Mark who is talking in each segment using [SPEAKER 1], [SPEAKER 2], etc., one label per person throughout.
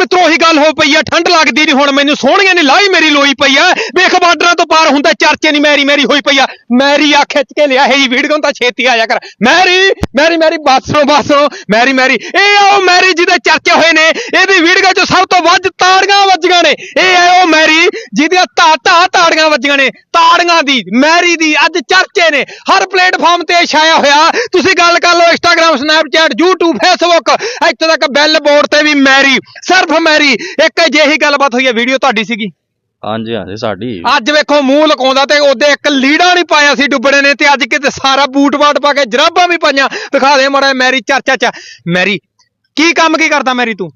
[SPEAKER 1] ਮਿੱਤਰੋ, ਉਹੀ ਗੱਲ ਹੋ ਪਈ ਆ ਠੰਡ ਲੱਗਦੀ ਨਹੀਂ ਹੁਣ, ਮੈਨੂੰ ਸੋਹਣੀਆਂ ਨੇ ਲਾਈ ਮੇਰੀ ਲੋਈ ਪਈ ਆ ਵੇਖ, ਬਾਰਡਰਾਂ ਤੋਂ ਪਾਰ ਹੁੰਦਾ, ਚਰਚੇ ਨਹੀਂ ਮੈਰੀ ਮੈਰੀ ਹੋਈ ਪਈ ਆ। ਮੈਰੀ ਆ, ਖਿੱਚ ਕੇ ਲਿਆ ਹੈ ਜੀ ਵੀਡੀਓ ਤਾਂ ਛੇਤੀ ਆ ਜਾ ਕਰ। ਮੈਰੀ ਮੈਰੀ ਮੈਰੀ, ਬਾਸਰੋ ਬਾਸਰੋ, ਮੈਰੀ ਮੈਰੀ, ਇਹ ਆ ਉਹ ਮੈਰੀ ਜਿਹਦੇ ਚਰਚੇ ਹੋਏ ਨੇ, ਇਹਦੀ ਵੀਡੀਓ 'ਚ ਸਭ ਤੋਂ ਵੱਧ ਤਾੜੀਆਂ ਵੱਜੀਆਂ ਨੇ। ਇਹ ਆ ਉਹ ਮੈਰੀ ਜਿਹਦੀਆਂ ਧਾ ਧਾ ਤਾੜੀਆਂ ਵੱਜੀਆਂ ਨੇ, ਤਾੜੀਆਂ ਦੀ, ਮੈਰੀ ਦੀ, ਅੱਜ ਚਰਚੇ ਨੇ। ਹਰ ਪਲੇਟਫਾਰਮ ਤੇ ਛਾਇਆ ਹੋਇਆ। ਤੁਸੀਂ ਗੱਲ ਕਰ ਲਓ ਇੰਸਟਾਗ੍ਰam ਸਨੈਪਚੈਟ YouTube, Facebook, ਇੱਥੇ ਤੱਕ ਬੈਲ ਬੋਰਡ ਤੇ ਵੀ ਮੈਰੀ। ਸਿਰਫ ਮੈਰੀ ਇੱਕ ਅਜਿਹੀ ਗੱਲਬਾਤ ਹੋਈ ਹੈ ਵੀਡੀਓ ਤੁਹਾਡੀ ਸੀਗੀ।
[SPEAKER 2] ਹਾਂਜੀ ਹਾਂਜੀ ਸਾਡੀ।
[SPEAKER 1] ਅੱਜ ਵੇਖੋ ਮੂੰਹ ਲਕਾਉਂਦਾ ਤੇ ਉਹਦੇ ਇੱਕ ਲੀੜਾ ਨਹੀਂ ਪਾਇਆ ਸੀ ਡੁੱਬੜੇ ਨੇ ਤੇ ਅੱਜ ਕਿਤੇ ਸਾਰਾ ਬੂਟ ਬਾਟ ਪਾ ਕੇ ਜਰਾਬਾਂ ਵੀ ਪਾਈਆਂ। ਦਿਖਾ ਦੇ ਮਾੜਾ ਮੈਰੀ ਚਰਚਾ ਚ ਮੈਰੀ ਕੀ ਕੰਮ ਕੀ ਕਰਦਾ ਮੈਰੀ ਤੂੰ?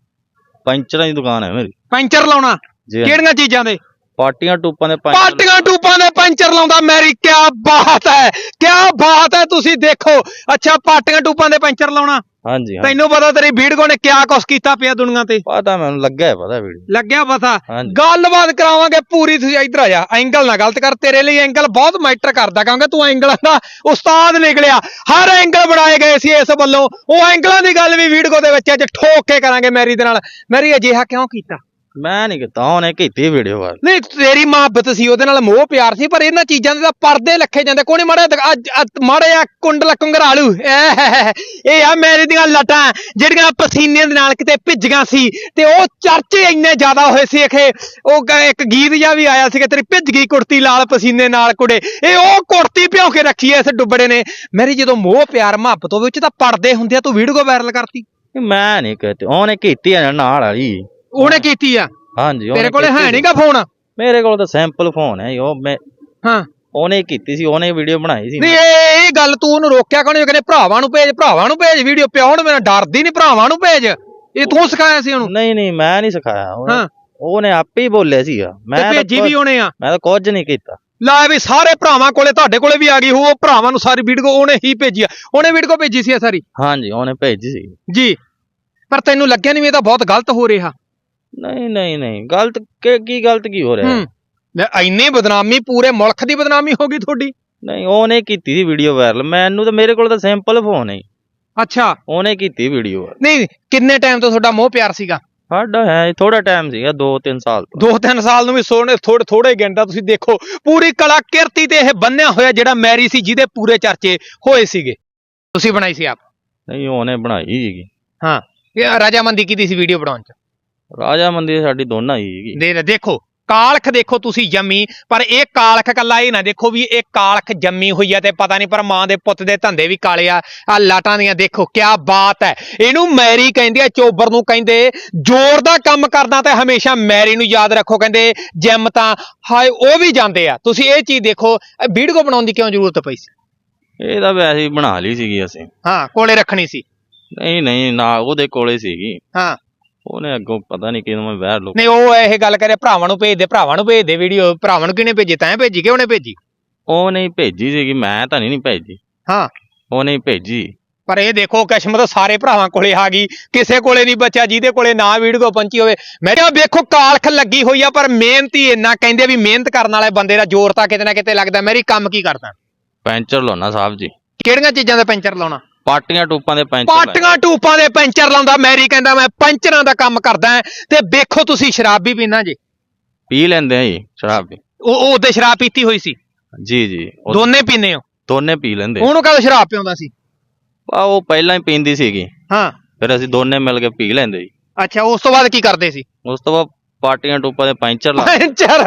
[SPEAKER 2] ਪੈਂਚਰਾਂ ਦੀ ਦੁਕਾਨ ਹੈ ਮੇਰੀ।
[SPEAKER 1] ਪੈਂਚਰ ਲਾਉਣਾ?
[SPEAKER 2] ਜੀ।
[SPEAKER 1] ਕਿਹੜੀਆਂ ਚੀਜ਼ਾਂ ਦੇ?
[SPEAKER 2] ਪਾਰਟੀਆਂ ਟੂਪਾਂ ਦੇ ਪੈਂਚਰ।
[SPEAKER 1] ਪਾਟੀਆਂ ਟੂਪਾਂ ਦੇ ਪੈਂਚਰ ਲਾਉਂਦਾ ਮੈਰੀ ਕੀ ਬਾਤ ਹੈ ਕੀ ਬਾਤ ਹੈ ਤੁਸੀਂ ਦੇਖੋ। ਅੱਛਾ ਪਾਟੀਆਂ ਟੂਪਾਂ ਦੇ ਪੈਂਚਰ ਲਾਉਣਾ?
[SPEAKER 2] ਹਾਂਜੀ ਹਾਂ
[SPEAKER 1] ਤੈਨੂੰ ਪਤਾ ਤੇਰੀ ਵੀਡੀਓ ਨੇ ਕਿਆ ਕੁਛ ਕੀਤਾ ਪਿਆ ਦੁਨੀਆ ਤੇ?
[SPEAKER 2] ਪਤਾ ਮੈਨੂੰ ਲੱਗਿਆ ਹੈ ਪਤਾ ਵੀਡੀਓ।
[SPEAKER 1] ਲੱਗਿਆ ਪਤਾ?
[SPEAKER 2] ਹਾਂਜੀ।
[SPEAKER 1] ਗੱਲਬਾਤ ਕਰਾਵਾਂਗੇ ਪੂਰੀ ਤੁਸੀਂ ਇੱਧਰ ਆ ਜਾ। ਐਂਗਲ ਨਾ ਗਲਤ ਕਰ ਤੇਰੇ ਲਈ ਐਂਗਲ ਬਹੁਤ ਮੈਟਰ ਕਰਦਾ ਕਿਉਂਕਿ ਤੂੰ ਐਂਗਲਾਂ ਦਾ ਉਸਤਾਦ ਨਿਕਲਿਆ। ਹਰ ਐਂਗਲ ਬਣਾਏ ਗਏ ਸੀ ਇਸ ਵੱਲੋਂ। ਉਹ ਐਂਗਲਾਂ ਦੀ ਗੱਲ ਵੀ ਵੀਡੀਓ ਦੇ ਵਿੱਚ ਅੱਜ ਠੋਕ ਕੇ ਕਰਾਂਗੇ ਮੈਰੀ ਦੇ ਨਾਲ। ਮੈਰੀ ਅਜਿਹਾ ਕਿਉਂ ਕੀਤਾ?
[SPEAKER 2] ਮੈਂ ਨਹੀਂ ਕੀਤਾ ਉਹਨੇ ਕੀਤੀ ਵੀਡੀਓ ਵਾਲ।
[SPEAKER 1] ਨਹੀਂ ਤੇਰੀ ਮੁਹੱਬਤ ਸੀ ਉਹਦੇ ਨਾਲ ਮੋਹ ਪਿਆਰ ਸੀ ਪਰ ਇਹਨਾਂ ਚੀਜ਼ਾਂ ਦੇ ਤਾਂ ਪਰਦੇ ਲੱਖੇ ਜਾਂਦੇ ਕੋਣੀ ਮਾੜੇ ਅੱਜ ਮਾੜੇ ਆ ਕੁੰਡਲ ਕੰਗਰਾਲੂ ਇਹ ਆ ਮੇਰੇ ਦੀਆਂ ਲਟਾਂ ਜਿਹੜੀਆਂ ਪਸੀਨੇ ਦੇ ਨਾਲ ਕਿਤੇ ਭਿੱਜੀਆਂ ਸੀ ਤੇ ਉਹ ਚਰਚੇ ਇੰਨੇ ਜ਼ਿਆਦਾ ਹੋਏ ਸੀ ਕਿ ਉਹ ਇੱਕ ਗੀਤ ਜਿਹਾ ਵੀ ਆਇਆ ਸੀ ਕਿ ਤੇਰੀ ਭਿੱਜ ਗਈ ਕੁੜਤੀ ਲਾਲ ਪਸੀਨੇ ਨਾਲ ਕੁੜੇ। ਇਹ ਉਹ ਕੁੜਤੀ ਭਿਉਂ ਕੇ ਰੱਖੀ ਐ ਇਸ ਡੁੱਬੜੇ ਨੇ। ਮੇਰੀ ਜਦੋਂ ਮੋਹ ਪਿਆਰ ਮੁਹੱਬਤ ਹੋਵੇ ਉਹ ਚ ਤਾਂ ਪਰਦੇ ਹੁੰਦੇ ਆ ਤੂੰ ਵੀਡੀਓ ਵਾਇਰਲ ਕਰਤੀ।
[SPEAKER 2] ਮੈਂ ਨਹੀਂ ਕੀਤੀ ਉਹਨੇ ਕੀਤੀ ਨਾਲ ਵਾਲੀ।
[SPEAKER 1] ਉਹਨੇ ਕੀਤੀ ਆ?
[SPEAKER 2] ਹਾਂਜੀ ਉਹਨੇ
[SPEAKER 1] ਤੇਰੇ ਕੋਲੇ
[SPEAKER 2] ਕੀਤੀ
[SPEAKER 1] ਹੈ
[SPEAKER 2] ਸੀ।
[SPEAKER 1] ਨਹੀਂਗਾ ਫੋਨ?
[SPEAKER 2] ਮੇਰੇ ਕੋਲ ਤਾਂ ਸੈਂਪਲ ਫੋਨ ਹੈ ਜੀ, ਉਹ ਮੈਂ
[SPEAKER 1] ਹਾਂ।
[SPEAKER 2] ਉਹਨੇ ਕੀਤੀ ਸੀ ਉਹਨੇ ਵੀਡੀਓ ਬਣਾਈ ਸੀ।
[SPEAKER 1] ਨਹੀਂ ਇਹ ਇਹ ਗੱਲ ਤੂੰ ਉਹਨੂੰ ਰੋਕਿਆ ਕਿਉਂ ਨਹੀਂ? ਕਹਿੰਦੇ ਭਰਾਵਾਂ ਨੂੰ ਭੇਜ ਭਰਾਵਾਂ ਨੂੰ ਭੇਜ ਵੀਡੀਓ ਪਿਓ ਨੂੰ ਮੇਰਾ ਡਰਦੀ ਨਹੀਂ ਭਰਾਵਾਂ ਨੂੰ ਭੇਜ। ਇਹ ਤੂੰ ਸਿਖਾਇਆ ਸੀ ਉਹਨੂੰ?
[SPEAKER 2] ਨਹੀਂ ਨਹੀਂ ਮੈਂ ਨਹੀਂ ਸਿਖਾਇਆ। ਉਹਨੇ-
[SPEAKER 1] ਹਾਂ।
[SPEAKER 2] ਉਹਨੇ ਆਪੇ ਹੀ ਬੋਲਿਆ ਸੀਗਾ। ਮੈਂ
[SPEAKER 1] ਤੇ
[SPEAKER 2] ਤਾਂ
[SPEAKER 1] ਭੇਜੀ ਵੀ
[SPEAKER 2] ਕੁਝ-
[SPEAKER 1] ਉਹਨੇ ਆ?
[SPEAKER 2] ਮੈਂ ਤਾਂ ਕੁਝ ਨਹੀਂ ਕੀਤਾ।
[SPEAKER 1] ਲੈ ਵੀ ਸਾਰੇ ਭਰਾਵਾਂ ਕੋਲੇ ਤੁਹਾਡੇ ਕੋਲੇ ਵੀ ਆ ਗਈ ਉਹ ਭਰਾਵਾਂ ਨੂੰ ਸਾਰੀ ਵੀਡੀਓ ਉਹਨੇ ਹੀ ਭੇਜੀ ਆ। ਉਹਨੇ ਵੀਡੀਓ ਭੇਜੀ ਸੀ ਇਹ ਸਾਰੀ?
[SPEAKER 2] ਹਾਂਜੀ ਉਹਨੇ ਭੇਜੀ ਸੀ।
[SPEAKER 1] ਜੀ। ਪਰ ਤੈਨੂੰ ਲੱਗਿਆ ਨਹੀਂ ਵੀ ਇਹ ਤਾਂ ਬਹੁਤ ਗਲਤ ਹੋ ਰਿਹਾ।
[SPEAKER 2] ਨਹੀਂ ਨਹੀਂ ਨਹੀਂ। ਗਲਤ ਕੀ ਕੀ ਗਲਤ ਕੀ ਹੋ ਰਿਹਾ?
[SPEAKER 1] ਹੂੰ। ਲੈ ਇੰਨੀ ਬਦਨਾਮੀ ਪੂਰੇ ਮੁਲਕ ਦੀ ਬਦਨਾਮੀ ਹੋ ਗਈ ਤੁਹਾਡੀ?
[SPEAKER 2] ਨਹੀਂ ਉਹਨੇ ਕੀਤੀ ਸੀ ਵੀਡੀਓ ਵਾਇਰਲ। ਮੈਨੂੰ ਤਾਂ ਮੇਰੇ ਕੋਲ ਤਾਂ ਸੈਂਪਲ ਫੋਨ ਹੈ।
[SPEAKER 1] ਅੱਛਾ।
[SPEAKER 2] ਉਹਨੇ ਕੀਤੀ ਵੀਡੀਓ
[SPEAKER 1] ਨਹੀਂ ਕਿੰਨੇ ਟਾਈਮ ਤੋਂ ਤੁਹਾਡਾ ਮੋਹ ਪਿਆਰ ਸੀਗਾ?
[SPEAKER 2] ਸਾਡਾ ਹੈ ਥੋੜਾ ਟਾਈਮ ਸੀਗਾ 2-3 ਸਾਲ ਤੋਂ।
[SPEAKER 1] ਦੋ ਤਿੰਨ ਸਾਲ ਨੂੰ ਵੀ ਸੋਹਣੇ ਥੋੜੇ ਥੋੜੇ ਘੰਟਾ ਤੁਸੀਂ ਦੇਖੋ ਪੂਰੀ ਕਲਾ ਕਿਰਤੀ ਤੇ ਇਹ ਬੰਨਿਆ ਹੋਇਆ ਜਿਹੜਾ ਮੈਰੀ ਸੀ ਜਿਹਦੇ ਪੂਰੇ ਚਰਚੇ ਹੋਏ ਸੀਗੇ। ਤੁਸੀਂ ਬਣਾਈ ਸੀ ਆਪ?
[SPEAKER 2] ਨਹੀਂ ਉਹਨੇ ਬਣਾਈ ਸੀਗੀ।
[SPEAKER 1] ਹਾਂ। ਇਹ ਰਾਜਾਮੰਦੀ ਕੀਤੀ ਸੀ ਵੀਡੀਓ ਬਣਾਉਣ ਚ?
[SPEAKER 2] ਰਾਜਾ ਮੰਦੀ ਸਾਡੀ ਦੋਨਾਂ ਹੀ ਸੀਗੀ
[SPEAKER 1] ਦੇ ਦੇਖੋ ਕਾਲਖ ਦੇਖੋ ਤੁਸੀਂ ਜੰਮੀ ਪਰ ਇਹ ਕਾਲਖ ਕੱਲਾ ਇਹ ਨਾ ਦੇਖੋ ਵੀ ਇਹ ਕਾਲਖ ਜੰਮੀ ਹੋਈ ਆ ਤੇ ਪਤਾ ਨਹੀਂ ਪਰ ਮਾਂ ਦੇ ਪੁੱਤ ਦੇ ਧੰਦੇ ਵੀ ਕਾਲੇ ਆ ਆ ਲਾਟਾਂ ਦੀਆਂ ਦੇਖੋ ਕਿਆ ਬਾਤ ਹੈ। ਇਹਨੂੰ ਮੈਰੀ ਕਹਿੰਦੇ ਆ ਚੋਬਰ ਨੂੰ ਕਹਿੰਦੇ ਜ਼ੋਰ ਦਾ ਕੰਮ ਕਰਦਾ ਤੇ ਹਮੇਸ਼ਾ ਮੈਰੀ ਨੂੰ ਯਾਦ ਰੱਖੋ ਕਹਿੰਦੇ ਜਿਮ ਤਾਂ ਹਾਏ ਉਹ ਵੀ ਜਾਂਦੇ ਆ। ਤੁਸੀਂ ਇਹ ਚੀਜ਼ ਦੇਖੋ ਵੀਡੀਓ ਬਣਾਉਣ ਦੀ ਕਿਉਂ ਜ਼ਰੂਰਤ ਪਈ ਸੀ?
[SPEAKER 2] ਇਹ ਤਾਂ ਵੈਸੇ ਹੀ ਬਣਾ ਲਈ ਸੀਗੀ ਅਸੀਂ।
[SPEAKER 1] ਹਾਂ ਕੋਲੇ ਰੱਖਣੀ ਸੀ।
[SPEAKER 2] ਨਹੀਂ ਨਹੀਂ ਨਾ ਉਹਦੇ ਕੋਲੇ ਸੀਗੀ।
[SPEAKER 1] ਹਾਂ।
[SPEAKER 2] ਉਹਨੇ ਅੱਗੋਂ ਪਤਾ ਨਹੀਂ ਕਿਦੋਂ ਮੈਂ ਲੋ
[SPEAKER 1] ਨਹੀਂ ਉਹ ਇਹ ਗੱਲ ਕਰੇ ਭਰਾਵਾਂ ਨੂੰ ਭੇਜ ਦੇ ਭਰਾਵਾਂ ਨੂੰ ਭੇਜ ਦੇ ਵੀਡੀਓ ਭਰਾਵਾਂ ਨੂੰ ਕਿਹਨੇ ਭੇਜੀ? ਤੈਂ ਭੇਜੀ ਕਿ ਉਹਨੇ ਭੇਜੀ?
[SPEAKER 2] ਉਹਨੇ ਹੀ ਭੇਜੀ ਸੀਗੀ ਮੈਂ ਤਾਂ ਨਹੀਂ ਨਹੀਂ ਭੇਜੀ।
[SPEAKER 1] ਹਾਂ।
[SPEAKER 2] ਉਹਨੇ ਹੀ ਭੇਜੀ।
[SPEAKER 1] ਪਰ ਇਹ ਦੇਖੋ ਕਿਸਮਤ ਸਾਰੇ ਭਰਾਵਾਂ ਕੋਲੇ ਆ ਗਈ। ਕਿਸੇ ਕੋਲੇ ਨਹੀਂ ਬਚਿਆ ਜਿਹਦੇ ਕੋਲੇ ਨਾ ਵੀਡੀਓ ਪਹੁੰਚੀ ਹੋਵੇ। ਮੈਂ ਕਿਹਾ ਵੇਖੋ ਕਾਲਖ ਲੱਗੀ ਹੋਈ ਆ ਪਰ ਮਿਹਨਤੀ ਇੰਨਾ ਕਹਿੰਦੇ ਵੀ ਮਿਹਨਤ ਕਰਨ ਵਾਲੇ ਬੰਦੇ ਦਾ ਜ਼ੋਰ ਤਾਂ ਕਿਤੇ ਨਾ ਕਿਤੇ ਲੱਗਦਾ। ਮੇਰੀ ਕੰਮ ਕੀ ਕਰਦਾ?
[SPEAKER 2] ਪੈਂਚਰ ਲਾਉਣਾ ਸਾਹਿਬ ਜੀ।
[SPEAKER 1] ਕਿਹੜੀਆਂ ਚੀਜ਼ਾਂ ਦਾ ਪੈਂਚਰ ਲਾਉਣਾ?
[SPEAKER 2] ਪਾਟੀਆਂ ਟੂਪਾਂ ਦੇ ਪੈਂਚਰ ਲਾਏ।
[SPEAKER 1] ਪਾਟੀਆਂ ਟੂਪਾਂ ਦੇ ਪੈਂਚਰ ਲਾਉਂਦਾ ਮੈਰੀ ਕਹਿੰਦਾ ਮੈਂ ਪੈਂਚਰਾਂ ਦਾ ਕੰਮ ਕਰਦਾ ਹਾਂ ਤੇ ਵੇਖੋ ਤੁਸੀਂ ਸ਼ਰਾਬ ਵੀ ਪੀਣਾ ਜੀ।
[SPEAKER 2] ਪੀ ਲੈਂਦੇ ਆ ਜੀ ਸ਼ਰਾਬ ਵੀ।
[SPEAKER 1] ਉਹ ਉਹ ਉਹਦੇ ਸ਼ਰਾਬ ਪੀਤੀ ਹੋਈ ਸੀ?
[SPEAKER 2] ਜੀ ਜੀ। ਉਹ
[SPEAKER 1] ਦੋਨੇ ਪੀਨੇ ਹੋ?
[SPEAKER 2] ਦੋਨੇ ਪੀ ਲੈਂਦੇ।
[SPEAKER 1] ਉਹਨੂੰ ਕਦੋਂ ਸ਼ਰਾਬ ਪਿਆਉਂਦਾ ਸੀ?
[SPEAKER 2] ਆ ਉਹ ਪਹਿਲਾਂ ਹੀ ਪੀਂਦੀ ਸੀਗੀ।
[SPEAKER 1] ਹਾਂ।
[SPEAKER 2] ਫਿਰ ਅਸੀਂ ਦੋਨੇ ਮਿਲ ਕੇ ਪੀ ਲੈਂਦੇ ਜੀ।
[SPEAKER 1] ਅੱਛਾ ਉਸ ਤੋਂ ਬਾਅਦ ਕੀ ਕਰਦੇ ਸੀ?
[SPEAKER 2] ਉਸ ਤੋਂ ਬਾਅਦ ਪਾਟੀਆਂ ਟੂਪਾਂ ਦੇ ਪੈਂਚਰ ਲਾ
[SPEAKER 1] ਪੈਂਚਰ?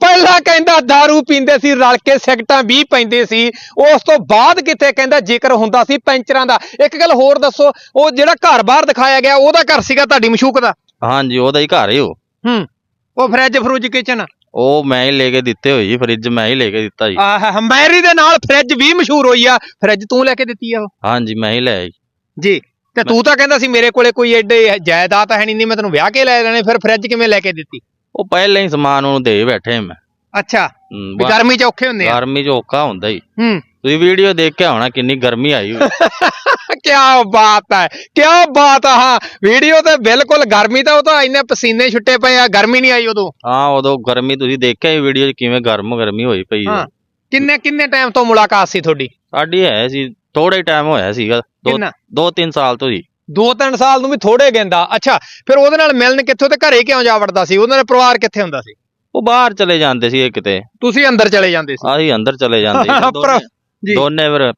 [SPEAKER 1] ਪਹਿਲਾਂ ਕਹਿੰਦਾ दारू ਪੀਂਦੇ ਸੀ ਰਲ ਕੇ ਸਿਗਟਾਂ ਵੀ ਪੈਂਦੇ ਸੀ। ਉਸ ਤੋਂ ਬਾਅਦ ਕਿਤੇ ਕਹਿੰਦਾ ਜ਼ਿਕਰ ਹੁੰਦਾ ਸੀ ਪੈਂਚਰਾਂ ਦਾ? ਇੱਕ ਗੱਲ ਹੋਰ ਦੱਸੋ ਉਹ ਜਿਹੜਾ ਘਰ ਬਾਹਰ ਦਿਖਾਇਆ ਗਿਆ ਉਹਦਾ ਘਰ ਸੀਗਾ ਤੁਹਾਡੀ ਮਸ਼ੂਕ ਦਾ?
[SPEAKER 2] ਹਾਂਜੀ ਉਹਦਾ ਹੀ ਘਰ ਹੀ ਉਹ।
[SPEAKER 1] ਹੂੰ ਉਹ ਫਰਿੱਜ ਫਰੂਜ ਕਿਚਨ?
[SPEAKER 2] ਉਹ ਮੈਂ ਹੀ ਲੈ ਕੇ ਦਿੱਤੇ ਹੋਈ ਜੀ ਫ੍ਰਿਜ ਮੈਂ ਹੀ ਲੈ ਕੇ ਦਿੱਤਾ ਜੀ।
[SPEAKER 1] ਆਹ ਮੈਰੀ ਦੇ ਨਾਲ ਫਰਿੱਜ ਵੀ ਮਸ਼ਹੂਰ ਹੋਈ ਆ। ਫਰਿੱਜ ਤੂੰ ਲੈ ਕੇ ਦਿੱਤੀ ਆ ਉਹ?
[SPEAKER 2] ਹਾਂਜੀ ਮੈਂ ਹੀ ਲੈ ਆਈ।
[SPEAKER 1] ਜੀ ਤੇ ਤੂੰ ਤਾਂ ਕਹਿੰਦਾ ਸੀ ਮੇਰੇ ਕੋਲੇ ਕੋਈ ਐਡੇ ਜਾਇਦਾਦ ਹੈ ਨਹੀਂ ਮੈਂ ਤੈਨੂੰ ਵਿਆਹ ਕੇ ਲੈ ਲੈਣੇ ਫਿਰ ਫਰਿੱਜ ਕਿਵੇਂ ਲੈ ਕੇ ਦਿੱਤੀ?
[SPEAKER 2] ਉਹ ਪਹਿਲਾਂ ਹੀ ਸਮਾਨ ਉਹਨੂੰ ਦੇ ਬੈਠੇ ਮੈਂ।
[SPEAKER 1] ਅੱਛਾ ਗਰਮੀ ਚ ਔਖੇ ਹੁੰਦੇ ਆ।
[SPEAKER 2] ਗਰਮੀ ਚ ਔਖਾ ਹੁੰਦਾ ਹੀ।
[SPEAKER 1] ਹੂੰ।
[SPEAKER 2] ਤੁਸੀਂ ਵੀਡੀਓ ਦੇਖ ਕੇ ਆਉਣਾ ਕਿੰਨੀ ਗਰਮੀ ਆਈ ਹੋਈ।
[SPEAKER 1] ਕਿਆ ਬਾਤ ਹੈ ਕਿਆ ਬਾਤ ਆ ਹਾਂ ਵੀਡੀਓ ਤੇ ਬਿਲਕੁਲ ਗਰਮੀ ਤਾਂ ਉਹ ਤਾਂ ਇੰਨੇ ਪਸੀਨੇ ਛੁੱਟੇ ਪਏ ਆ ਗਰਮੀ ਨਹੀਂ ਆਈ ਉਦੋਂ।
[SPEAKER 2] ਹਾਂ ਉਦੋਂ ਗਰਮੀ ਤੁਸੀਂ ਦੇਖਿਆ ਹੀ ਵੀਡੀਓ 'ਚ ਕਿਵੇਂ ਗਰਮ ਗਰਮੀ ਹੋਈ ਪਈ।
[SPEAKER 1] ਹਾਂ ਕਿੰਨੇ ਕਿੰਨੇ ਟਾਈਮ ਤੋਂ ਮੁਲਾਕਾਤ ਸੀ ਤੁਹਾਡੀ?
[SPEAKER 2] ਸਾਡੀ ਹੈ ਸੀ ਥੋੜਾ ਹੀ ਟਾਈਮ ਹੋਇਆ ਸੀਗਾ ਦੋ
[SPEAKER 1] ਕਿੰਨਾ?
[SPEAKER 2] ਦੋ ਤਿੰਨ ਸਾਲ ਤੋਂ ਜੀ।
[SPEAKER 1] 2-3 ਸਾਲ ਨੂੰ ਵੀ ਥੋੜੇ ਗਿੰਦਾ। ਅੱਛਾ ਫਿਰ ਉਹਦੇ ਨਾਲ ਮਿਲਣ ਕਿੱਥੋਂ ਤੇ ਘਰੇ ਕਿਉਂ ਜਾ ਵੜਦਾ ਸੀ? ਉਹਨਾਂ ਦਾ ਪਰਿਵਾਰ ਕਿੱਥੇ ਹੁੰਦਾ ਸੀ?
[SPEAKER 2] ਉਹ ਬਾਹਰ ਚਲੇ ਜਾਂਦੇ ਸੀ ਕਿਤੇ
[SPEAKER 1] ਤੁਸੀਂ ਅੰਦਰ ਚਲੇ ਜਾਂਦੇ ਸੀ?
[SPEAKER 2] ਆਹੀ ਅੰਦਰ ਚਲੇ ਜਾਂਦੇ ਸੀ।
[SPEAKER 1] ਪਰ-
[SPEAKER 2] ਦੋਨੇ-
[SPEAKER 1] ਜੀ।
[SPEAKER 2] ਦੋਨੇ ਫਿਰ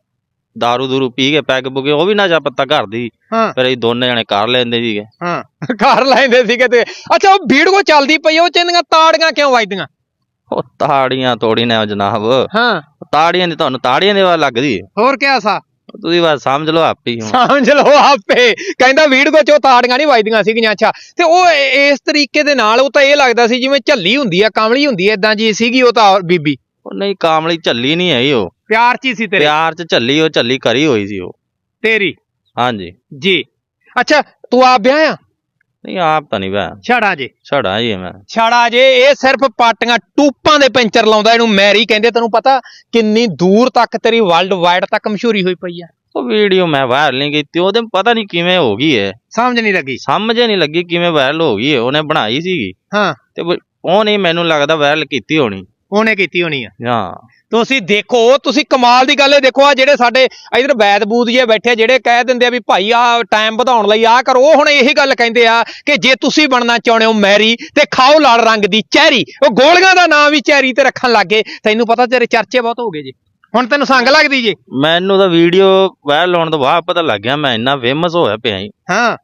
[SPEAKER 2] ਦਾਰੂ ਦੂਰੂ ਪੀ ਕੇ ਪੈਗ ਪੁਗੇ ਉਹ ਵੀ ਨਸ਼ਾ ਪੱਤਾ ਕਰਦੀ
[SPEAKER 1] ਹਾਂ।
[SPEAKER 2] ਫਿਰ ਅਸੀਂ ਦੋਨੇ ਜਣੇ ਕਰ ਲੈਂਦੇ ਸੀਗੇ।
[SPEAKER 1] ਹਾਂ ਘਰ ਲੈਂਦੇ ਸੀ ਕਿਤੇ ਅੱਛਾ ਉਹ ਵੀਡੀਓ ਚੱਲਦੀ ਪਈ ਉਹ ਚ ਇੰਨੀਆਂ ਤਾੜੀਆਂ ਕਿਉਂ ਵੱਜਦੀਆਂ?
[SPEAKER 2] ਉਹ ਤਾੜੀਆਂ ਤੋੜੀ ਨੇ ਜਨਾਬ।
[SPEAKER 1] ਹਾਂ।
[SPEAKER 2] ਤਾੜੀਆਂ ਦੀ ਤੁਹਾਨੂੰ ਤਾੜੀਆਂ ਦੀ ਆਵਾਜ਼ ਲੱਗਦੀ।
[SPEAKER 1] ਹੋਰ ਕਿਆ ਸਾ?
[SPEAKER 2] ਤੁਸੀਂ ਬਸ ਸਮਝ ਲਓ ਆਪੇ ਹੀ ਹੁਣ।
[SPEAKER 1] ਸਮਝ ਲਓ ਆਪੇ। ਕਹਿੰਦਾ ਵੀਡੀਓ ਚ ਤਾੜੀਆਂ ਨਹੀਂ ਵੱਜਦੀਆਂ ਸੀਗੀਆਂ ਅੱਛਾ। ਤੇ ਉਹ ਇ- ਇਸ ਤਰੀਕੇ ਦੇ ਨਾਲ ਉਹ ਤਾਂ ਇਹ ਲੱਗਦਾ ਸੀ ਜਿਵੇਂ ਝੱਲੀ ਹੁੰਦੀ ਆ ਕਾਮਲੀ ਹੁੰਦੀ ਆ ਇਦਾਂ ਜੀ ਸੀਗੀ ਉਹ ਤਾਂ ਬੀਬੀ।
[SPEAKER 2] ਉਹ ਨਹੀਂ ਕਾਮਲੀ ਝੱਲੀ ਨਹੀਂ ਆਈ ਉਹ।
[SPEAKER 1] ਪਿਆਰ ਚ ਹੀ ਸੀ ਤੇਰੇ।
[SPEAKER 2] ਪਿਆਰ ਚ ਝੱਲੀ ਉਹ ਝੱਲੀ ਕਰੀ ਹੋਈ ਸੀ ਉਹ।
[SPEAKER 1] ਤੇਰੀ।
[SPEAKER 2] ਹਾਂਜੀ।
[SPEAKER 1] ਜੀ। ਅੱਛਾ ਤੂੰ ਆਪ ਵਿਆਹ ਆ
[SPEAKER 2] ਨਹੀਂ ਆਪ ਤਾਂ ਨਹੀਂ ਵੈ
[SPEAKER 1] ਛੜਾ ਜੇ।
[SPEAKER 2] ਛੜਾ ਜੀ ਮੈਂ।
[SPEAKER 1] ਛੜਾ ਜੇ ਇਹ ਸਿਰਫ ਪਾਟੀਆਂ ਟੂਪਾਂ ਦੇ ਪੈਂਚਰ ਲਾਉਂਦਾ ਇਹਨੂੰ ਮੈਰੀ ਕਹਿੰਦੇ ਤੈਨੂੰ ਪਤਾ ਕਿੰਨੀ ਦੂਰ ਤੱਕ ਤੇਰੀ ਵਰਲਡ ਵਾਈਡ ਤੱਕ ਮਸ਼ਹੂਰੀ ਹੋਈ ਪਈ ਆ।
[SPEAKER 2] ਉਹ ਵੀਡੀਓ ਮੈਂ ਵਾਇਰਲ ਨਹੀਂ ਕੀਤੀ ਉਹਦੇ ਪਤਾ ਨਹੀਂ ਕਿਵੇਂ ਹੋ ਗਈ ਹੈ
[SPEAKER 1] ਸਮਝ ਨਹੀਂ ਲੱਗੀ।
[SPEAKER 2] ਸਮਝ ਨਹੀਂ ਲੱਗੀ ਕਿਵੇਂ ਵਾਇਰਲ ਹੋ ਗਈ ਹੈ ਉਹਨੇ ਬਣਾਈ ਸੀਗੀ।
[SPEAKER 1] ਹਾਂ।
[SPEAKER 2] ਤੇ ਉਹ- ਉਹ ਨਹੀਂ ਮੈਨੂੰ ਲੱਗਦਾ ਵਾਇਰਲ ਕੀਤੀ ਹੋਣੀ।
[SPEAKER 1] ਉਹਨੇ ਕੀਤੀ ਹੋਣੀ ਆ।
[SPEAKER 2] ਹਾਂ।
[SPEAKER 1] ਤੁਸੀਂ ਦੇਖੋ ਤੁਸੀਂ ਕਮਾਲ ਦੀ ਗੱਲ ਇਹ ਦੇਖੋ ਆ ਜਿਹੜੇ ਸਾਡੇ ਇਧਰ ਬੈਦ ਬੂਦ ਜੇ ਬੈਠੇ ਜਿਹੜੇ ਕਹਿ ਦਿੰਦੇ ਆ ਵੀ ਭਾਈ ਆ ਟਾਈਮ ਵਧਾਉਣ ਲਈ ਆ ਕਰੋ ਉਹ ਹੁਣ ਇਹੀ ਗੱਲ ਕਹਿੰਦੇ ਆ ਕਿ ਜੇ ਤੁਸੀਂ ਬਣਨਾ ਚਾਹੁੰਦੇ ਹੋ ਮੈਰੀ ਤੇ ਖਾਓ ਲਾਲ ਰੰਗ ਦੀ ਚੈਰੀ ਉਹ ਗੋਲੀਆਂ ਦਾ ਨਾਮ ਵੀ ਚੈਰੀ ਤੇ ਰੱਖਣ ਲੱਗੇ ਤੈਨੂੰ ਪਤਾ ਤੇਰੇ ਚਰਚੇ ਬਹੁਤ ਹੋ ਗਏ ਜੀ। ਹੁਣ ਤੈਨੂੰ ਸੰਗ ਲੱਗਦੀ ਜੀ।
[SPEAKER 2] ਮੈਨੂੰ ਤਾਂ ਵੀਡੀਓ ਵਾਇਰਲ ਹੋਣ ਤੋਂ ਬਾਅਦ ਪਤਾ ਲੱਗ ਗਿਆ ਮੈਂ ਇੰਨਾ ਫੇਮਸ ਹੋਇਆ ਪਿਆ
[SPEAKER 1] ਹਾਂ।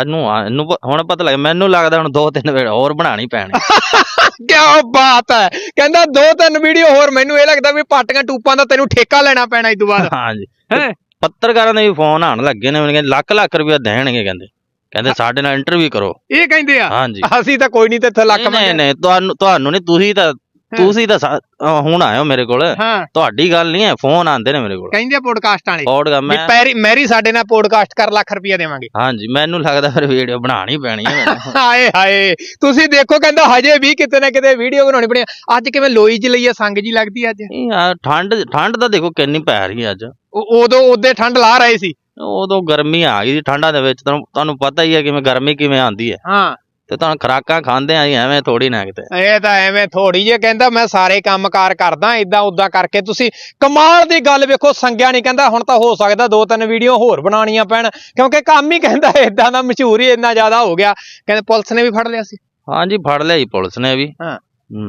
[SPEAKER 2] ਇਹਨੂੰ ਪ- ਹੁਣ ਪਤਾ ਲੱਗ ਮੈਨੂੰ ਲੱਗਦਾ ਹੁਣ ਦੋ ਤਿੰਨ ਵੇੜ ਹੋਰ ਬਣਾਣੀ ਪੈਣੀ।
[SPEAKER 1] ਕੀ ਬਾਤ ਹੈ? ਕਹਿੰਦਾ ਦੋ ਤਿੰਨ ਵੀਡੀਓ ਹੋਰ ਮੈਨੂੰ ਇਹ ਲੱਗਦਾ ਵੀ ਪਾਟੀਆਂ ਟੂਪਾਂ ਦਾ ਤੈਨੂੰ ਠੇਕਾ ਲੈਣਾ ਪੈਣਾ ਇਸ ਤੋਂ ਬਾਅਦ।
[SPEAKER 2] ਹਾਂਜੀ।
[SPEAKER 1] ਹੈਂ?
[SPEAKER 2] ਪੱਤਰਕਾਰਾਂ ਦੇ ਵੀ ਫੋਨ ਆਣ ਲੱਗੇ ਨੇ ਉਹਨੇ ਕਹਿੰਦੇ ਲੱਖ ਲੱਖ ਰੁਪਇਆ ਦੇਣਗੇ ਕਹਿੰਦੇ। ਕਹਿੰਦੇ ਸਾਡੇ ਨਾਲ ਇੰਟਰਵਿਊ ਕਰੋ।
[SPEAKER 1] ਇਹ ਕਹਿੰਦੇ ਆ?
[SPEAKER 2] ਹਾਂਜੀ।
[SPEAKER 1] ਅਸੀਂ ਤਾਂ ਕੋਈ ਨਹੀਂ ਤੇ ਇੱਥੇ ਲੱਖ
[SPEAKER 2] ਨਹੀਂ
[SPEAKER 1] ਮੰਗੇ
[SPEAKER 2] ਨਹੀਂ ਤੁਹਾਨੂੰ ਤੁਹਾਨੂੰ ਨਹੀਂ ਤੁਸੀਂ ਤਾਂ ਤੁਸੀਂ ਤਾਂ ਸਾ- ਅਹ ਹੁਣ ਮੇਰੇ ਕੋਲ।
[SPEAKER 1] ਹਾਂ।
[SPEAKER 2] ਤੁਹਾਡੀ ਗੱਲ ਨਹੀਂ ਹੈ ਫੋਨ ਆਉਂਦੇ ਨੇ ਮੇਰੇ ਕੋਲ।
[SPEAKER 1] ਕਹਿੰਦੇ ਪੋਡਕਾਸਟ ਵਾਲੇ।
[SPEAKER 2] ਪੌੜਗਾ
[SPEAKER 1] ਵੀ
[SPEAKER 2] ਮੈਂ
[SPEAKER 1] ਪੈਰੀ ਮੈਰੀ ਸਾਡੇ ਨਾਲ ਪੋਡਕਾਸਟ ਕਰ ਲੱਖ ਰੁਪਇਆ ਦੇਵਾਂਗੇ।
[SPEAKER 2] ਹਾਂਜੀ ਮੈਨੂੰ ਲੱਗਦਾ ਫਿਰ ਵੀਡੀਓ ਬਣਾਣੀ ਪੈਣੀ ਹੈ ਮੈਨੂੰ।
[SPEAKER 1] ਹਾਏ ਹਾਏ। ਤੁਸੀਂ ਦੇਖੋ ਕਹਿੰਦਾ ਹਜੇ ਵੀ ਕਿਤੇ ਨਾ ਕਿਤੇ ਵੀਡੀਓ ਬਣਾਉਣੀ ਪਣੀ। ਅੱਜ ਕਿਵੇਂ ਲੋਈ ਚ ਲਈ ਆ ਸੰਗ ਜੀ ਲੱਗਦੀ ਅੱਜ?
[SPEAKER 2] ਇਹ ਆ ਠੰਡ ਠੰਡ ਤਾਂ ਦੇਖੋ ਕਿੰਨੀ ਪੈ ਰਹੀ ਹੈ ਅੱਜ।
[SPEAKER 1] ਉਹ- ਉਦੋਂ ਉਹਦੇ ਠੰਡ ਲਾ ਰਹੇ ਸੀ।
[SPEAKER 2] ਉਦੋਂ ਗਰਮੀ ਆ ਗਈ ਸੀ ਠੰਡਾਂ ਦੇ ਵਿੱਚ। ਤੁਹਾਨੂੰ ਤੁਹਾਨੂੰ ਪਤਾ ਹੀ ਹੈ ਕਿਵੇਂ ਗਰਮੀ ਕਿਵੇਂ ਆਉਂਦੀ ਹੈ।
[SPEAKER 1] ਹਾਂ।
[SPEAKER 2] ਤੇ ਤੁਹਾਨੂੰ ਖਰਾਕਾਂ ਖਾਂਦੇ ਆਂ ਐਵੇਂ ਥੋੜੀ ਨਾ ਕਿਤੇ।
[SPEAKER 1] ਇਹ ਤਾਂ ਐਵੇਂ ਥੋੜੀ ਜਿਹੀ ਕਹਿੰਦਾ ਮੈਂ ਸਾਰੇ ਕੰਮਕਾਰ ਕਰਦਾ ਇਦਾਂ ਉਦਾਂ ਕਰਕੇ ਤੁਸੀਂ ਕਮਾਲ ਦੀ ਗੱਲ ਵੇਖੋ ਸੰਗਿਆ ਨਹੀਂ ਕਹਿੰਦਾ ਹੁਣ ਤਾਂ ਹੋ ਸਕਦਾ ਦੋ ਤਿੰਨ ਵੀਡੀਓ ਹੋਰ ਬਣਾਉਣੀਆਂ ਪੈਣ ਕਿਉਂਕਿ ਕੰਮ ਹੀ ਕਹਿੰਦਾ ਇਦਾਂ ਦਾ ਮਸ਼ਹੂਰ ਹੀ ਇੰਨਾ ਜ਼ਿਆਦਾ ਹੋ ਗਿਆ। ਕਹਿੰਦੇ ਪੁਲਿਸ ਨੇ ਵੀ ਫੜ ਲਿਆ ਸੀ।
[SPEAKER 2] ਹਾਂਜੀ ਫੜ ਲਿਆ ਜੀ ਪੁਲਿਸ ਨੇ ਵੀ।
[SPEAKER 1] ਹਾਂ।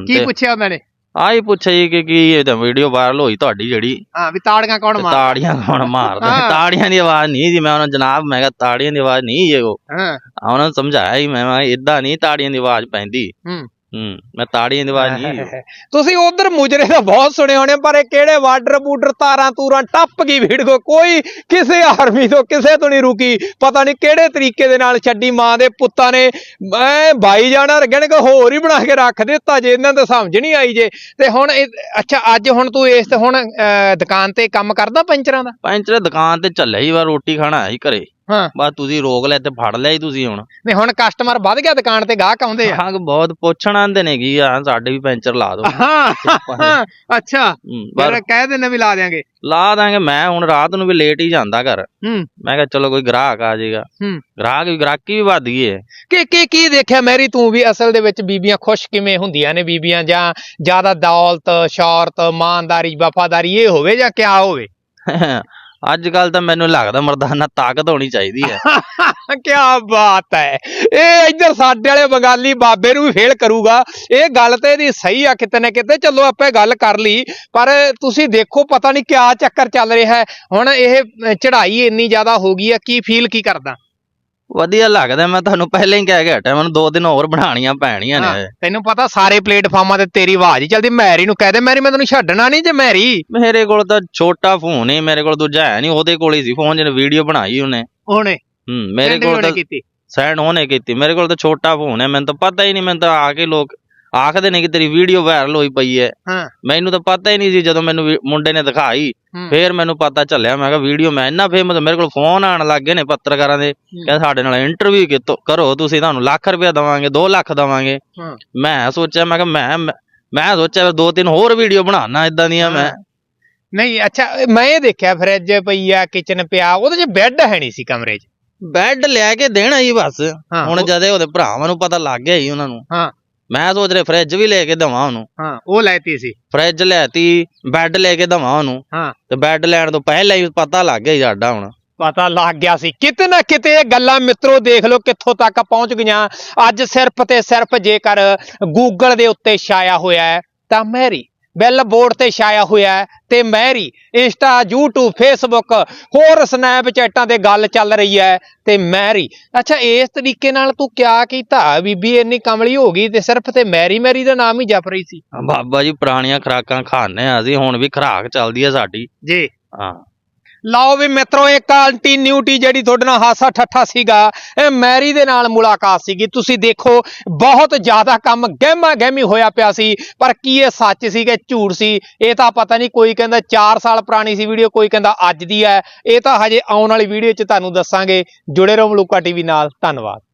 [SPEAKER 1] ਕੀ ਪੁੱਛਿਆ ਉਹਨਾਂ ਨੇ?
[SPEAKER 2] ਆਹ ਹੀ ਪੁੱਛਿਆ ਜੀ ਕਿ ਕੀ ਇਹ ਵੀਡੀਓ ਵਾਇਰਲ ਹੋਈ ਤੁਹਾਡੀ ਜਿਹੜੀ।
[SPEAKER 1] ਹਾਂ ਵੀ ਤਾੜੀਆਂ ਕੌਣ
[SPEAKER 2] ਤੇ
[SPEAKER 1] ਮਾਰ
[SPEAKER 2] ਤਾੜੀਆਂ ਕੌਣ ਮਾਰਦਾ?
[SPEAKER 1] ਹਾਂ।
[SPEAKER 2] ਤਾੜੀਆਂ ਦੀ ਆਵਾਜ਼ ਨਹੀਂ ਜੀ ਮੈਂ ਉਹਨਾਂ ਨੂੰ ਜਨਾਬ ਮੈਂ ਕਿਹਾ ਤਾੜੀਆਂ ਦੀ ਆਵਾਜ਼ ਨਹੀਂ ਜੇ ਉਹ।
[SPEAKER 1] ਹਾਂ।
[SPEAKER 2] ਉਹਨਾਂ ਨੂੰ ਸਮਝਾਇਆ ਹੀ ਮੈਂ ਮੈਂ ਇਦਾਂ ਨਹੀਂ ਤਾੜੀਆਂ ਦੀ ਆਵਾਜ਼ ਪੈਂਦੀ।
[SPEAKER 1] ਹੂੰ।
[SPEAKER 2] ਹੂੰ ਮੈਂ ਤਾੜੀਆਂ ਦੀ ਆਵਾਜ਼ ਨਹੀਂ ਜੀ।
[SPEAKER 1] ਤੁਸੀਂ ਉਧਰ ਮੁਜਰੇ ਤਾਂ ਬਹੁਤ ਸੁਣੇ ਹੋਣੇ ਪਰ ਇਹ ਕਿਹੜੇ ਬਾਰਡਰ ਬੂਡਰ ਤਾਰਾਂ ਤੂਰਾਂ ਟੱਪ ਗਈ ਵੀਡੀਓ ਕੋਈ ਕਿਸੇ ਆਰਮੀ ਤੋਂ ਕਿਸੇ ਤੋਂ ਨਹੀਂ ਰੁਕੀ। ਪਤਾ ਨਹੀਂ ਕਿਹੜੇ ਤਰੀਕੇ ਦੇ ਨਾਲ ਛੱਡੀ ਮਾਂ ਦੇ ਪੁੱਤਾਂ ਨੇ। ਮੈਂ ਬਾਈ ਜਾਣਾ ਰਗਣ ਕੋ ਹੋਰ ਹੀ ਬਣਾ ਕੇ ਰੱਖ ਦਿੱਤਾ ਜੇ ਇਹਨਾਂ ਤੋਂ ਸਮਝ ਨਹੀਂ ਆਈ ਜੇ। ਤੇ ਹੁਣ ਅੱਛਾ ਅੱਜ ਹੁਣ ਤੂੰ ਇਸ ਤੇ ਹੁਣ ਦੁਕਾਨ ਤੇ ਕੰਮ ਕਰਦਾ ਪੈਂਚਰਾਂ ਦਾ?
[SPEAKER 2] ਪੈਂਚਰ ਦੁਕਾਨ ਤੇ ਚੱਲਿਆ ਹੀ ਵਾ ਰੋਟੀ ਖਾਣਾ ਹੀ ਘਰੇ।
[SPEAKER 1] ਹਾਂ।
[SPEAKER 2] ਬਸ ਤੁਸੀਂ ਰੋਕ ਲੈ ਤੇ ਫੜ ਲਿਆ ਹੀ ਤੁਸੀਂ ਹੁਣ।
[SPEAKER 1] ਨਹੀਂ ਹੁਣ ਕਸਟਮਰ ਵੱਧ ਗਿਆ ਦੁਕਾਨ ਤੇ ਗਾਹਕ ਆਉਂਦੇ ਆ।
[SPEAKER 2] ਹਾਂ ਬਹੁਤ ਪੁੱਛਣ ਆਂਦੇ ਨੇ ਕੀ ਆ ਸਾਡੇ ਵੀ ਪੈਂਚਰ ਲਾ ਦਿਓ।
[SPEAKER 1] ਹਾਂ ਹਾਂ, ਅੱਛਾ।
[SPEAKER 2] ਹੂੰ,
[SPEAKER 1] ਫਿਰ ਕਹਿ ਦਿੰਦੇ ਵੀ ਲਾ ਦਿਆਂਗੇ।
[SPEAKER 2] ਲਾ ਦਾਂਗੇ ਮੈਂ ਹੁਣ ਰਾਤ ਨੂੰ ਵੀ ਲੇਟ ਹੀ ਜਾਂਦਾ ਘਰ।
[SPEAKER 1] ਹੂੰ।
[SPEAKER 2] ਮੈਂ ਕਿਹਾ ਚਲੋ ਕੋਈ ਗ੍ਰਾਹਕ ਆ ਜਾਏਗਾ
[SPEAKER 1] ਹੂੰ।
[SPEAKER 2] ਗ੍ਰਾਹਕ ਵੀ ਗ੍ਰਾਹਕੀ ਵੀ ਵੱਧ ਗਈ ਹੈ
[SPEAKER 1] ਕਿ ਕੀ ਕੀ ਦੇਖਿਆ ਮੈਰੀ? ਤੂੰ ਵੀ ਅਸਲ ਦੇ ਵਿੱਚ ਬੀਬੀਆਂ ਖੁਸ਼ ਕਿਵੇਂ ਹੁੰਦੀਆਂ ਨੇ ਬੀਬੀਆਂ? ਜਾਂ ਜ਼ਿਆਦਾ ਦੌਲਤ ਸ਼ੌਹਰਤ ਇਮਾਨਦਾਰੀ ਵਫਾਦਾਰੀ ਇਹ ਹੋਵੇ ਜਾਂ ਕਿਆ ਹੋਵੇ?
[SPEAKER 2] ਅੱਜ ਕੱਲ ਤਾਂ ਮੈਨੂੰ ਲੱਗਦਾ ਮਰਦਾਨਾ ਤਾਕਤ ਹੋਣੀ ਚਾਹੀਦੀ ਹੈ।
[SPEAKER 1] ਕਿਆ ਬਾਤ ਹੈ। ਇਹ ਇੱਧਰ ਸਾਡੇ ਵਾਲੇ ਬੰਗਾਲੀ ਬਾਬੇ ਨੂੰ ਵੀ ਫੇਲ ਕਰੂਗਾ। ਇਹ ਗੱਲ ਤੇ ਇਹਦੀ ਸਹੀ ਆ ਕਿਤੇ ਨਾ ਕਿਤੇ। ਚਲੋ ਆਪਾਂ ਗੱਲ ਕਰ ਲਈ। ਪਰ ਤੁਸੀਂ ਦੇਖੋ ਪਤਾ ਨਹੀਂ ਕਿਆ ਚੱਕਰ ਚੱਲ ਰਿਹਾ ਹੈ। ਹੁਣ ਇਹ ਅ, ਚੜ੍ਹਾਈ ਇੰਨੀ ਜ਼ਿਆਦਾ ਹੋ ਗਈ ਹੈ। ਕੀ ਫੀਲ ਕੀ ਕਰਦਾ?
[SPEAKER 2] ਵਧੀਆ ਲੱਗਦਾ ਮੈਂ ਤੁਹਾਨੂੰ ਪਹਿਲਾਂ ਹੀ ਕਹਿ ਕੇ ਹਟਿਆ ਮੈਨੂੰ ਦੋ ਦਿਨ ਹੋਰ ਬਣਾਉਣੀਆਂ ਪੈਣੀਆਂ
[SPEAKER 1] ਹਾਂ,
[SPEAKER 2] ਨੇ
[SPEAKER 1] ਤੈਨੂੰ ਪਤਾ ਸਾਰੇ ਪਲੇਟਫਾਰਮਾਂ ਤੇ ਤੇਰੀ ਆਵਾਜ਼ ਹੀ ਚੱਲਦੀ ਮੈਰੀ ਨੂੰ ਕਹਿ ਦੇ ਮੈਰੀ ਮੈਂ ਤੈਨੂੰ ਛੱਡਣਾ ਨਹੀਂ ਜੇ ਮੈਰੀ।
[SPEAKER 2] ਮੇਰੇ ਕੋਲ ਤਾਂ ਛੋਟਾ ਫੋਨ ਹੀ ਮੇਰੇ ਕੋਲ ਦੂਜਾ ਹੈ ਨਹੀਂ ਉਹਦੇ ਕੋਲ ਹੀ ਸੀ ਫੋਨ ਜਿਹਨੇ ਵੀਡੀਓ ਬਣਾਈ ਉਹਨੇ।
[SPEAKER 1] ਉਹਨੇ?
[SPEAKER 2] ਹੂੰ ਮੇਰੇ ਕੋਲ ਤਾਂ
[SPEAKER 1] ਕੀਤੀ?
[SPEAKER 2] ਸੈਂਡ ਉਹਨੇ ਕੀਤੀ ਮੇਰੇ ਕੋਲ ਤਾਂ ਛੋਟਾ ਫੋਨ ਹੈ ਮੈਨੂੰ ਤਾਂ ਪਤਾ ਹੀ ਨਹੀਂ ਮੈਨੂੰ ਤਾਂ ਆ ਕੇ ਲੋਕ ਆਖਦੇ ਨੇ ਕਿ ਤੇਰੀ ਵੀਡੀਓ ਵਾਇਰਲ ਹੋਈ ਪਈ ਹੈ।
[SPEAKER 1] ਹਾਂ।
[SPEAKER 2] ਮੈਨੂੰ ਤਾਂ ਪਤਾ ਹੀ ਨਹੀਂ ਸੀ ਜਦੋਂ ਮੈਨੂੰ ਵੀ- ਮੁੰਡੇ ਨੇ ਦਿਖਾਈ। ਫੇਰ ਮੈਨੂੰ ਪਤਾ ਚੱਲਿਆ ਮੈਂ ਕਿਹਾ ਵੀਡੀਓ ਮੈਂ ਇੰਨਾ ਫੇਮਸ ਮੇਰੇ ਕੋਲ ਫੋਨ ਆਣ ਲੱਗ ਗਏ ਨੇ ਪੱਤਰਕਾਰਾਂ ਦੇ। ਕਹਿੰਦੇ ਸਾਡੇ ਨਾਲ ਇੰਟਰਵਿਊ ਕਿਤੋਂ ਕਰੋ ਤੁਸੀਂ ਤੁਹਾਨੂੰ ਲੱਖ ਰੁਪਇਆ ਦਵਾਂਗੇ 2 ਲੱਖ ਦਵਾਂਗੇ।
[SPEAKER 1] ਹਾਂ।
[SPEAKER 2] ਮੈਂ ਸੋਚਿਆ ਮੈਂ ਕਿਹਾ ਮੈਂ ਮੈਂ- ਮੈਂ ਸੋਚਿਆ ਦੋ ਤਿੰਨ ਹੋਰ ਵੀਡੀਓ ਬਣਾਉਣਾ ਇਦਾਂ ਦੀਆਂ ਮੈਂ।
[SPEAKER 1] ਨਹੀਂ ਅੱਛਾ ਮੈਂ ਇਹ ਦੇਖਿਆ ਫਰਿੱਜ ਪਈ ਆ ਕਿਚਨ ਪਿਆ ਉਹਦੇ 'ਚ ਬੈੱਡ ਹੈ ਨਹੀਂ ਸੀ ਕਮਰੇ 'ਚ।
[SPEAKER 2] ਬੈੱਡ ਲਿਆ ਕੇ ਦੇਣਾ ਹੀ ਬਸ।
[SPEAKER 1] ਹਾਂ
[SPEAKER 2] ਹੁਣ
[SPEAKER 1] ਉਹ-
[SPEAKER 2] ਜਦੇ ਉਹਦੇ ਭਰਾਵਾਂ ਨੂੰ ਪਤਾ ਲੱਗ ਗਿਆ ਹੀ ਉਹਨਾਂ ਨੂੰ।
[SPEAKER 1] ਹਾਂ।
[SPEAKER 2] ਮੈਂ ਸੋਚ ਰਿਹਾ ਫ੍ਰਿਜ ਵੀ ਲੈ ਕੇ ਦਵਾਂ ਉਹਨੂੰ।
[SPEAKER 1] ਹਾਂ ਉਹ ਲੈਤੀ ਸੀ।
[SPEAKER 2] ਫ੍ਰਿਜ ਲੈਤੀ ਬੈੱਡ ਲੈ ਕੇ ਦਵਾਂ ਉਹਨੂੰ।
[SPEAKER 1] ਹਾਂ।
[SPEAKER 2] ਤੇ ਬੈੱਡ ਲੈਣ ਤੋਂ ਪਹਿਲਾਂ ਹੀ ਪਤਾ ਲੱਗ ਗਿਆ ਸੀ ਸਾਡਾ ਹੁਣ।
[SPEAKER 1] ਪਤਾ ਲੱਗ ਗਿਆ ਸੀ। ਕਿਤੇ ਨਾ ਕਿਤੇ ਇਹ ਗੱਲਾਂ ਮਿੱਤਰੋ ਦੇਖ ਲਓ ਕਿੱਥੋਂ ਤੱਕ ਪਹੁੰਚ ਗਈਆਂ। ਅੱਜ ਸਿਰਫ ਤੇ ਸਿਰਫ ਜੇਕਰ ਗੂਗਲ ਦੇ ਉੱਤੇ ਛਾਇਆ ਹੋਇਆ ਹੈ ਤਾਂ ਮੈਰੀ ਬਿੱਲ ਬੋਰਡ ਤੇ ਛਾਇਆ ਹੋਇਆ ਹੈ ਤੇ ਮੈਰੀ ਇੰਸਟਾ YouTube Facebook ਹੋਰ ਸਨੈਪਚੈਟਾਂ ਤੇ ਗੱਲ ਚੱਲ ਰਹੀ ਹੈ ਤੇ ਮੈਰੀ ਅੱਛਾ ਇਸ ਤਰੀਕੇ ਨਾਲ ਤੂੰ ਕਿਆ ਕੀਤਾ? ਬੀਬੀ ਇੰਨੀ ਕਮਲੀ ਹੋ ਗਈ ਤੇ ਸਿਰਫ ਤੇ ਮੈਰੀ ਮੈਰੀ ਦਾ ਨਾਮ ਹੀ ਜਪ ਰਹੀ ਸੀ।
[SPEAKER 2] ਬਾਬਾ ਜੀ ਪੁਰਾਣੀਆਂ ਖਰਾਕਾਂ ਖਾਣੇ ਆ ਅਸੀਂ ਹੁਣ ਵੀ ਖਰਾਕ ਚੱਲਦੀ ਆ ਸਾਡੀ।
[SPEAKER 1] ਜੀ।
[SPEAKER 2] ਹਾਂ।
[SPEAKER 1] ਲਓ ਵੀ ਮਿੱਤਰੋ, ਇਹ ਕੰਟੀਨਿਊਟੀ ਜਿਹੜੀ ਤੁਹਾਡੇ ਨਾਲ ਹਾਸਾ ਠੱਠਾ ਸੀਗਾ, ਇਹ ਮੈਰੀ ਦੇ ਨਾਲ ਮੁਲਾਕਾਤ ਸੀਗੀ। ਤੁਸੀਂ ਦੇਖੋ, ਬਹੁਤ ਜ਼ਿਆਦਾ ਕੰਮ ਗਹਿਮਾ ਗਹਿਮੀ ਹੋਇਆ ਪਿਆ ਸੀ, ਪਰ ਕੀ ਇਹ ਸੱਚ ਸੀ ਕਿ ਝੂਠ ਸੀ? ਇਹ ਤਾਂ ਪਤਾ ਨਹੀਂ ਕੋਈ ਕਹਿੰਦਾ 4 ਸਾਲ ਪੁਰਾਣੀ ਸੀ ਵੀਡੀਓ ਕੋਈ ਕਹਿੰਦਾ ਅੱਜ ਦੀ ਹੈ। ਇਹ ਤਾਂ ਹਜੇ ਆਉਣ ਵਾਲੀ ਵੀਡੀਓ 'ਚ ਤੁਹਾਨੂੰ ਦੱਸਾਂਗੇ। ਜੁੜੇ ਰਹੋ ਮਲੂਕਾ ਟੀਵੀ ਨਾਲ। ਧੰਨਵਾਦ।